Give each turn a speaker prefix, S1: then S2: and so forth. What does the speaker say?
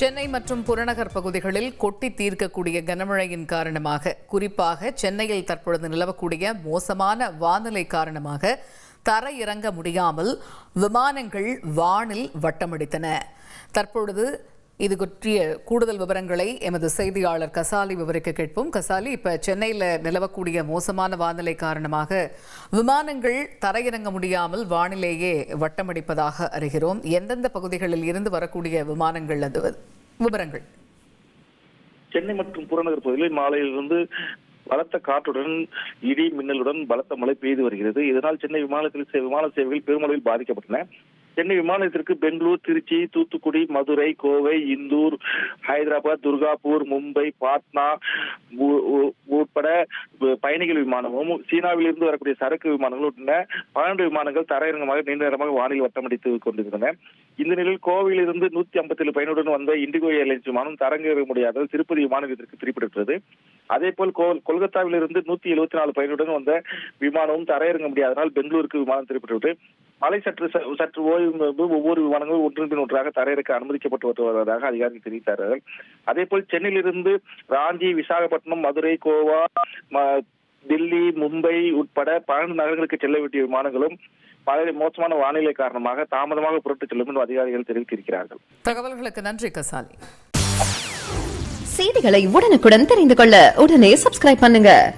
S1: சென்னை மற்றும் புறநகர் பகுதிகளில் கொட்டி தீர்க்கக்கூடிய கனமழையின் காரணமாக குறிப்பாக சென்னையில் தற்பொழுது நிலவக்கூடிய மோசமான வானிலை காரணமாக தரையிறங்க முடியாமல் விமானங்கள் வானில் வட்டமடித்தன. தற்பொழுது இது பற்றிய கூடுதல் விவரங்களை எமது செய்தியாளர் கசாலி விவரிக்க கேட்போம். கசாலி இப்ப சென்னையில் நிலவக்கூடிய மோசமான வானிலை காரணமாக விமானங்கள் தரையிறங்க முடியாமல் வானிலேயே வட்டமடிப்பதாக அறிகிறோம். எந்தெந்த பகுதிகளில் இருந்து வரக்கூடிய விமானங்கள் அது? விவரங்கள்.
S2: சென்னை மற்றும் புறநகர் பகுதிகளில் மாலையிலிருந்து பலத்த காற்றுடன் இடி மின்னலுடன் பலத்த மழை பெய்து வருகிறது. இதனால் சென்னை விமானத்தில் விமான சேவைகள் பெருமளவில் பாதிக்கப்பட்டன. சென்னை விமானத்திற்கு பெங்களூர் திருச்சி தூத்துக்குடி மதுரை கோவை இந்தூர் ஹைதராபாத் துர்காப்பூர் மும்பை பாட்னா உட்பட பயணிகள் விமானமும் சீனாவிலிருந்து வரக்கூடிய சரக்கு விமானங்களும் உட்பட பன்னெண்டு விமானங்கள் தரையிறங்கமாக நீண்ட நேரமாக வானில் வட்டமடித்து கொண்டிருந்தன இந்த நிலையில் கோவையிலிருந்து நூத்தி ஐம்பத்தி ஏழு பயணியுடன் வந்த இண்டிகோ ஏர்லைன்ஸ் விமானம் தரங்கேற முடியாத திருப்பதி விமான நிலையத்திற்கு திருப்பிடுகிறது அதே போல் கொல்கத்தாவிலிருந்து நூத்தி எழுபத்தி நாலு பயணியுடன் வந்த விமானமும் தரையிறங்க முடியாதனால் பெங்களூருக்கு விமானம் திருப்பிட்டு மழை சற்று ச- சற்று ஓய்வு முன்பு ஒவ்வொரு விமானங்களும் ஒன்றின் பின் ஒன்றாக தரையிறக்க அனுமதிக்கப்பட்டு வருவதாக அதிகாரிகள் தெரிவித்தார்கள். அதே போல் சென்னையிலிருந்து ராஞ்சி விசாகப்பட்டினம் மதுரை கோவா ம- தில்லி மும்பை உட்பட பன்னெண்டு நகரங்களுக்கு செல்ல வேண்டிய விமானங்களும் மழை மோசமான வானிலை காரணமாக தாமதமாக புறப்பட்டுச் செல்லும் என்று அதிகாரிகள் தெரிவித்திருக்கிறார்கள்.
S1: தகவல்களுக்கு நன்றி கசாலி.
S3: செய்திகளை உடனுக்குடன் தெரிந்து கொள்ள உடனே சப்ஸ்கிரைப் பண்ணுங்க.